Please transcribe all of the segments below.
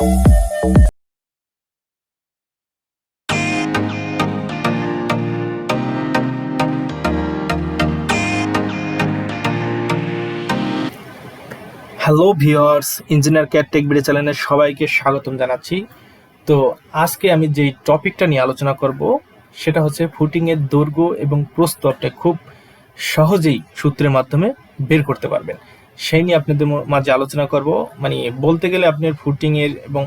Hello viewers engineer care tech video চ্যানেলের সবাইকে স্বাগতম জানাচ্ছি। তো আজকে আমি যেই টপিকটা নিয়ে আলোচনা করব, সেটা হচ্ছে ফুটিংয়ের দৈর্ঘ্য এবং আপনি খুব সহজেই সূত্রের মাধ্যমে বের করতে পারবেন। সেই নিয়ে আপনাদের মাঝে আলোচনা করব। মানে বলতে গেলে আপনার ফুটিংয়ের এবং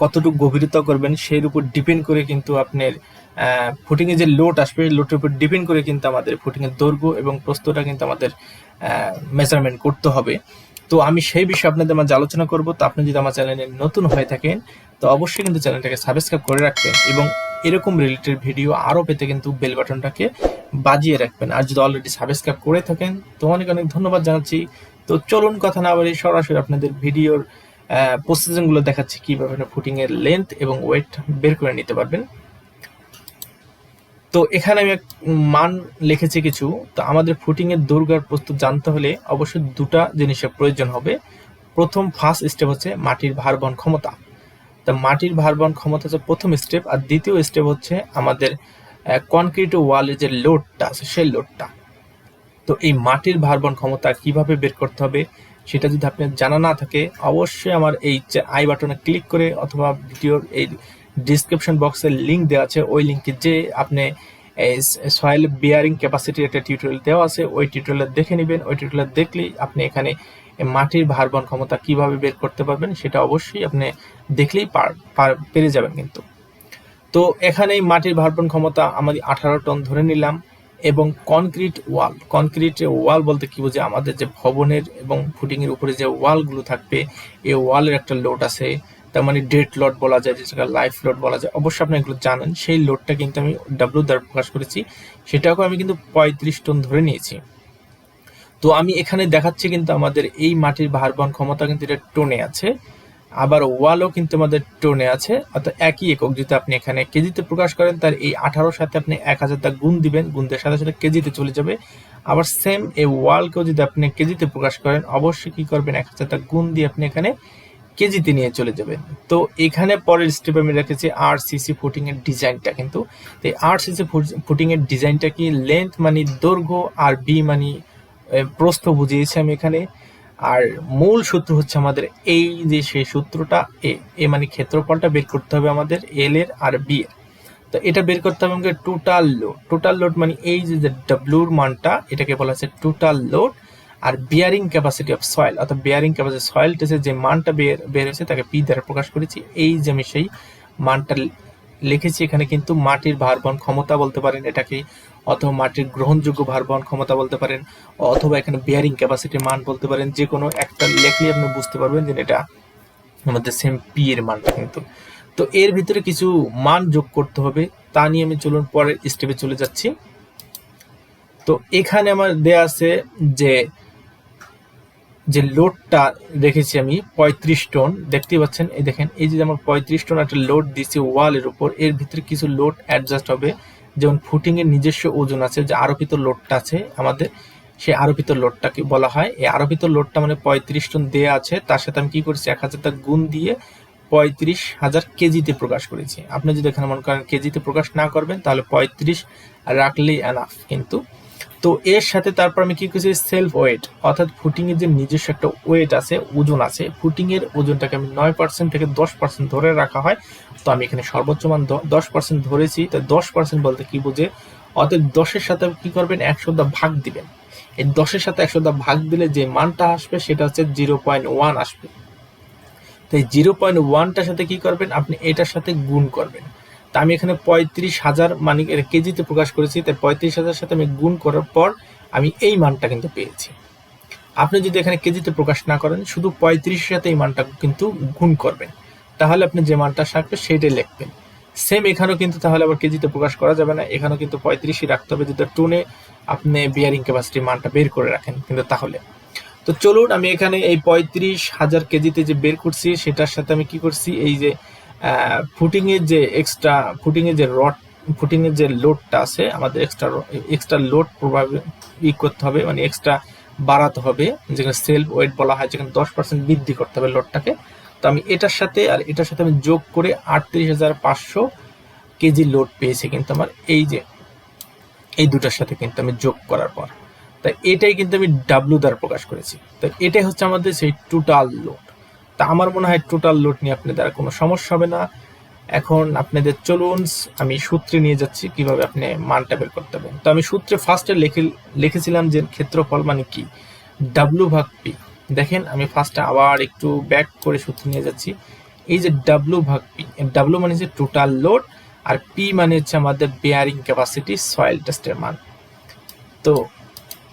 কতটুকু গভীরতা করবেন সেই উপর ডিপেন্ড করে কিন্তু আপনার ফুটিংয়ে যে লোড আসবে লোডের উপর ডিপেন্ড করে কিন্তু আমাদের ফুটিংয়ের দৈর্ঘ্য এবং প্রস্থটা কিন্তু আমাদের মেজারমেন্ট করতে হবে। তো আমি সেই বিষয়ে আপনাদের মাঝে আলোচনা করব। তো আপনি যদি আমার চ্যানেলে নতুন হয়ে থাকেন, তো অবশ্যই কিন্তু চ্যানেলটাকে সাবস্ক্রাইব করে রাখবেন এবং এরকম রিলেটেড ভিডিও আরও পেতে কিন্তু বেল বাটনটাকে বাজিয়ে রাখবেন। আর যদি অলরেডি সাবস্ক্রাইব করে থাকেন তো অনেক অনেক ধন্যবাদ জানাচ্ছি। তো চলুন কথা না বলে সরাসরি আপনাদের ভিডিওর প্রসেসিংগুলো দেখাচ্ছি, কীভাবে ফুটিং ফুটিংয়ের লেন্থ এবং ওয়েট বের করে নিতে পারবেন। তো এখানে আমি এক মান লিখেছি কিছু। তো আমাদের ফুটিংয়ের আর প্রস্তুত জানতে হলে অবশ্যই দুটা জিনিসের প্রয়োজন হবে। প্রথম ফার্স্ট স্টেপ হচ্ছে মাটির ভার বহন ক্ষমতা। তা মাটির ভার বহন ক্ষমতা হচ্ছে প্রথম স্টেপ আর দ্বিতীয় স্টেপ হচ্ছে আমাদের কনক্রিট ওয়ালের যে লোডটা আছে, সেই লোডটা তো এই মাটির ভার বহন ক্ষমতা কীভাবে বের করতে হবে, সেটা যদি আপনার জানা না থাকে, অবশ্যই আমার এই আই বাটনে ক্লিক করে অথবা ভিডিওর এই ডিসক্রিপশন বক্সের লিংক দেওয়া আছে, ওই লিঙ্কে যে আপনি সয়েল বিয়ারিং ক্যাপাসিটির একটা টিউটোরিয়াল দেওয়া আছে, ওই টিউটোরিয়াল দেখে নেবেন। ওই টিউটোরিয়াল দেখলেই আপনি এখানে মাটির ভার বহন ক্ষমতা কীভাবে বের করতে পারবেন সেটা অবশ্যই আপনি দেখলেই পার যাবেন কিন্তু। তো এখানে মাটির ভারবহন ক্ষমতা আমাদের আঠারো টন ধরে নিলাম এবং কনক্রিট ওয়াল কনক্রিট ওয়াল বলতে কি বোঝে আমাদের যে ভবনের এবং ফুটিং এর উপরে যে ওয়ালগুলো থাকবে এই ওয়ালের একটা লোড আছে। তার মানে ডেট লোড বলা যায়, যেটাকে লাইফ লোড বলা যায়। অবশ্যই আপনি এগুলো জানেন। সেই লোডটা কিন্তু আমি ডাব্লিউ দ্বারা প্রকাশ করেছি। সেটাকেও আমি কিন্তু পঁয়ত্রিশ টন ধরে নিয়েছি। তো আমি এখানে দেখাচ্ছি কিন্তু আমাদের এই মাটির ভার বহন ক্ষমতা কিন্তু এটা টোনে আছে। আবার ওয়ালও কিন্তু আমাদের টোনে আছে। অর্থাৎ একই একক যদি আপনি এখানে কেজিতে প্রকাশ করেন, তার এই আঠারোর সাথে আপনি এক হাজার টা গুণ দিবেন গুণদের সাথে সাথে কেজিতে চলে যাবে। আবার সেম এই ওয়ালকেও যদি আপনি কেজিতে প্রকাশ করেন, অবশ্যই কি করবেন, এক হাজার টা গুণ দিয়ে আপনি এখানে কেজিতে নিয়ে চলে যাবেন। তো এখানে পরের স্টেপে আমি রেখেছি আর সিসি ফুটিং এর ডিজাইনটা কিন্তু। তো আর সিসি ফুটিং এর ডিজাইনটা কি লেন্থ মানে দৈর্ঘ্য আর বি মানে প্রস্থ বুঝিয়েছি আমি এখানে। আর মূল সূত্র হচ্ছে আমাদের এই যে সেই সূত্রটা, এ এ মানে ক্ষেত্রফলটা বের করতে হবে আমাদের এল এর আর বি এর। তো এটা বের করতে হবে আমাকে টোটাল লোড টোটাল লোড মানে এই যে ডাব্লিউর মানটা, এটাকে বলা হচ্ছে টোটাল লোড আর বিয়ারিং ক্যাপাসিটি অফ সয়েল অর্থাৎ বিয়ারিং ক্যাপাসিটি সয়েল টেস্টের যে মানটা বের বের হয়েছে তাকে পি দ্বারা প্রকাশ করেছি। এই যে আমি সেই মানটা লিখেছি এখানে কিন্তু মাটির ভারবহন ক্ষমতা বলতে পারেন এটাকে। অথবা মাটির গ্রহণযোগ্য ভারবহন ক্ষমতা বলতে পারেন, অথবা এখানে বিয়ারিং ক্যাপাসিটি মান বলতে পারেন, যে কোনো একটা লেখলে আপনি বুঝতে পারবেন যে এটা আমাদের সেম পি এর মানটা কিন্তু। তো এর ভিতরে কিছু মান যোগ করতে হবে, তা নিয়ে আমি চলুন পরের স্টেপে চলে যাচ্ছি। তো এখানে আমার দেয়া আছে যে যে লোডটা রেখেছি আমি পঁয়ত্রিশ টন দেখতেই পাচ্ছেন, এই দেখেন, এই যে আমার পঁয়ত্রিশ টন একটা লোড দিচ্ছি ওয়ালের উপর, এর ভিতরে কিছু লোড অ্যাডজাস্ট হবে। যেমন ফুটিং এর নিজস্ব ওজন আছে, যে আরোপিত লোডটা আছে আমাদের, সেই আরোপিত লোডটাকে বলা হয়। এই আরোপিত লোডটা মানে পঁয়ত্রিশ টন দেয়া আছে, তার সাথে আমি কি করেছি? এক হাজার টাকা গুণ দিয়ে পঁয়ত্রিশ হাজার কেজিতে প্রকাশ করেছি। আপনি যদি এখানে মনে করেন কেজিতে প্রকাশ না করবেন, তাহলে পঁয়ত্রিশ রাখলেই এনাফ কিন্তু তো এর সাথে তারপর আমি কি করছি? সেলফ ওয়েট অর্থাৎ ফুটিং এর যে নিজস্ব একটা ওয়েট আছে, ওজন আছে ফুটিং এর ওজনটাকে আমি নয় পার্সেন্ট থেকে দশ পার্সেন্ট ধরে রাখা হয়। তো আমি এখানে সর্বোচ্চ মান দশ পার্সেন্ট ধরেছি। তো দশ পার্সেন্ট বলতে কি বুঝে? অর্থাৎ দশের সাথে কি করবেন? একশো দা ভাগ দিবেন। এই দশের সাথে একশো দা ভাগ দিলে যে মানটা আসবে, সেটা হচ্ছে জিরো পয়েন্ট ওয়ান আসবে। তো এই জিরো পয়েন্ট ওয়ানটার সাথে কি করবেন? আপনি এটার সাথে গুণ করবেন। তা আমি এখানে পঁয়ত্রিশ হাজার মানে কেজিতে প্রকাশ করেছি, তাই পঁয়ত্রিশ হাজার সাথে আমি গুণ করার পর আমি এই মানটা কিন্তু পেয়েছি। আপনি যদি এখানে কেজিতে প্রকাশ না করেন, শুধু পঁয়ত্রিশের সাথে এই মানটা কিন্তু গুণ করবেন। তাহলে আপনি যে মানটা থাকবে সেইটাই লিখবেন। সেম এখানেও কিন্তু তাহলে আবার কেজিতে প্রকাশ করা যাবে না, এখানেও কিন্তু পঁয়ত্রিশই রাখতে হবে, যদি টুনে আপনি বিয়ারিং ক্যাপাসিটির মানটা বের করে রাখেন কিন্তু তাহলে। তো চলুন, আমি এখানে এই পঁয়ত্রিশ হাজার কেজিতে যে বের করছি, সেটার সাথে আমি কি করছি, এই যে ফুটিং এর যে এক্সট্রা ফুটিংয়ের যে রড ফুটিংয়ের যে লোডটা আছে, আমাদের এক্সট্রা এক্সট্রা লোড প্রভাবে ই করতে হবে মানে এক্সট্রা বাড়াতে হবে। যেখানে সেলফ ওয়েট বলা হয়, যেখানে দশ পার্সেন্ট বৃদ্ধি করতে হবে লোডটাকে তো আমি এটার সাথে, আর এটার সাথে আমি যোগ করে আটত্রিশ হাজার পাঁচশো কেজি লোড পেয়েছি কিন্তু আমার এই যে, এই দুটার সাথে কিন্তু আমি যোগ করার পর। তাই এটাই কিন্তু আমি ডাব্লু দ্বারা প্রকাশ করেছি। তো এটাই হচ্ছে আমাদের সেই টোটাল লোড তা আমার মনে হয় টোটাল লোড নিয়ে আপনাদের কোনো সমস্যা হবে না। এখন আপনাদের চলুন, আমি সূত্রে নিয়ে যাচ্ছি কীভাবে আপনি মানটা বের করতে হবে তো আমি সূত্রে ফার্স্টে লিখে, লিখেছিলাম যে ক্ষেত্রফল মানে কি? ডাব্লু ভাগ পি দেখেন, আমি ফার্স্টে আবার একটু ব্যাক করে সূত্র নিয়ে যাচ্ছি। এই যে ডাব্লু ভাগ পি ডাব্লু মানে হচ্ছে টোটাল লোড আর পি মানে হচ্ছে আমাদের বেয়ারিং ক্যাপাসিটি সয়েল টেস্টের মান। তো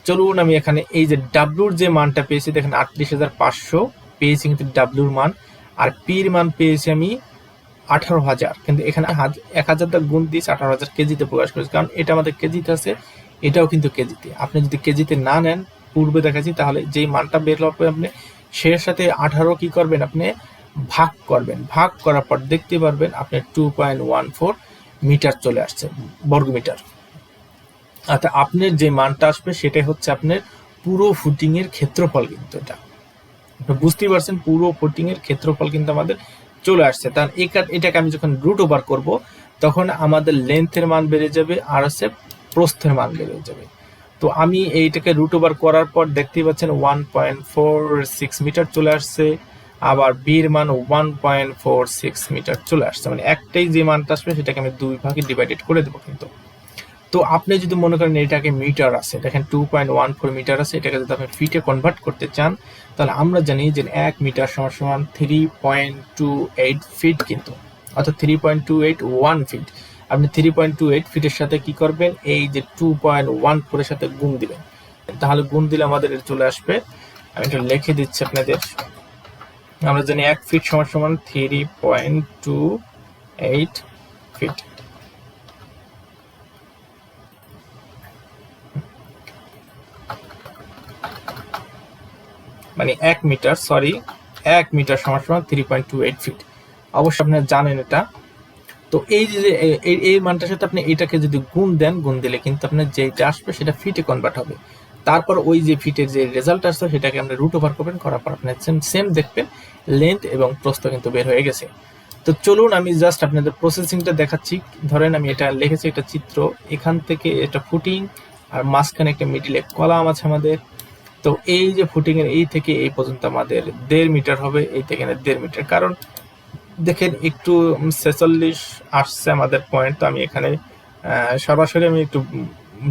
চলুন, আমি এখানে এই যে ডাব্লুর যে মানটা পেয়েছি, দেখেন আটত্রিশ হাজার পাঁচশো পেয়েছি কিন্তু ডাব্লুর মান, আর পির মান পেয়েছি আমি আঠারো হাজার। কিন্তু এখানে এক হাজারটা গুণ দিয়েছি, আঠারো হাজার কেজিতে প্রকাশ করেছে। কারণ এটা আমাদের কেজিতে আছে, এটাও কিন্তু কেজিতে। আপনি যদি কেজিতে না নেন, পূর্বে দেখাচ্ছি, তাহলে যেই মানটা বের হবে আপনি সে সাথে আঠারো কি করবেন? আপনি ভাগ করবেন। ভাগ করার পর দেখতে পারবেন আপনার two point one four metre চলে আসছে বর্গ মিটার অর্থাৎ আপনার যে মানটা আসবে, সেটাই হচ্ছে আপনার পুরো ফুটিংয়ের ক্ষেত্রফল কিন্তু এটা। বুঝতেই পারছেন, পুরো এর ক্ষেত্রফল কিন্তু আমাদের চলে আসছে। তার এটাকে আমি যখন রুট ওভার করব, তখন আমাদের লেন্থের মান বেড়ে যাবে, আর হচ্ছে প্রস্থের মান বেড়ে যাবে। তো আমি এইটাকে রুট ওভার করার পর দেখতেই পাচ্ছেন one point four six metre চলে আসছে, আবার বির মান one point four six metre চলে আসছে। মানে একটাই যে মানটা আসবে, সেটাকে আমি দুই ভাগে ডিভাইডেড করে দেবো কিন্তু। তো আপনি যদি মনে করেন এটাকে মিটার আছে, দেখেন two point one four metre আছে, এটাকে যদি আপনি ফিটে কনভার্ট করতে চান, তাহলে আমরা জানি যে এক মিটার সমান সমান three point two eight feet কিন্তু, অর্থাৎ three point two eight one feet আপনি থ্রি পয়েন্ট টু এইট ফিটের সাথে কি করবেন? এই যে টু পয়েন্ট ওয়ান ফোরের সাথে গুণ দিবেন। তাহলে গুণ দিলে আমাদের চলে আসবে। আমি এটা লিখে দিচ্ছি আপনাদের। আমরা জানি এক ফিট সমান সমান three point two eight feet মানে এক মিটার সরি এক মিটার সমান সমান three point two eight feet অবশ্যই আপনারা জানেন এটা। তো এই যে, এই মানটার সাথে আপনি এটাকে যদি গুণ দেন, গুণ দিলে কিন্তু আপনার যেটা আসবে সেটা ফিটে কনভার্ট হবে। তারপর ওই যে ফিটের যে রেজাল্ট আসছে, সেটাকে আপনি রুট ওভার করবেন, করার পর আপনি সেম দেখবেন লেন্থ এবং প্রস্থ কিন্তু বের হয়ে গেছে। তো চলুন আমি জাস্ট আপনাদের প্রসেসিংটা দেখাচ্ছি। ধরেন আমি এটা লিখেছি একটা চিত্র, এখান থেকে এটা ফুটিং আর মাঝখানে একটা মিডিলে কলাম আছে আমাদের। তো এই যে ফুটিং এর এই থেকে এই পর্যন্ত আমাদের দেড় মিটার হবে, এই থেকে দেড় মিটার কারণ দেখেন একটু ছেচল্লিশ আসছে আমাদের পয়েন্ট তো আমি এখানে সরাসরি আমি একটু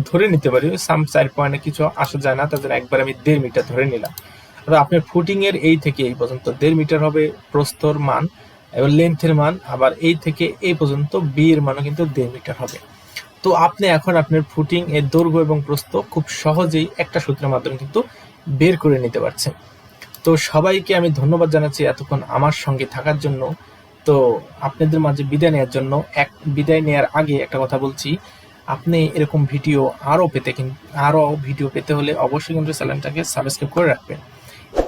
ধরে নিতে পারি। সাম চার পয়েন্টে কিছু আসা যায় না তাদের একবার আমি দেড় মিটার ধরে নিলাম। আর আপনার ফুটিং এর এই থেকে এই পর্যন্ত দেড় মিটার হবে, প্রস্তর মান এবং লেন্থের মান, আবার এই থেকে এই পর্যন্ত বি এর মানও কিন্তু দেড় মিটার হবে। তো আপনি এখন আপনার ফুটিং এর দৈর্ঘ্য এবং প্রস্থ খুব সহজেই একটা সূত্রের মাধ্যমে কিন্তু বের করে নিতে পারছেন। তো সবাইকে আমি ধন্যবাদ জানাচ্ছি এতক্ষণ আমার সঙ্গে থাকার জন্য। তো আপনাদের মাঝে বিদায় নেওয়ার জন্য, এক বিদায় নেওয়ার আগে একটা কথা বলছি। আপনি এরকম ভিডিও আরও পেতে কিন্তু আরও ভিডিও পেতে হলে অবশ্যই কিন্তু চ্যানেলটাকে সাবস্ক্রাইব করে রাখবেন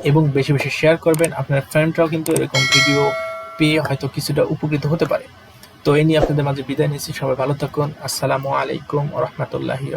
এবং বেশি বেশি শেয়ার করবেন। আপনার ফ্রেন্ডরাও কিন্তু এরকম ভিডিও পেয়ে হয়তো কিছুটা উপকৃত হতে পারে। তো এই নিয়ে আপনাদের মাঝে বিদায় নিচ্ছি। সবাই ভালো থাকুন। আসসালামু আলাইকুম রহমতুল্লাহি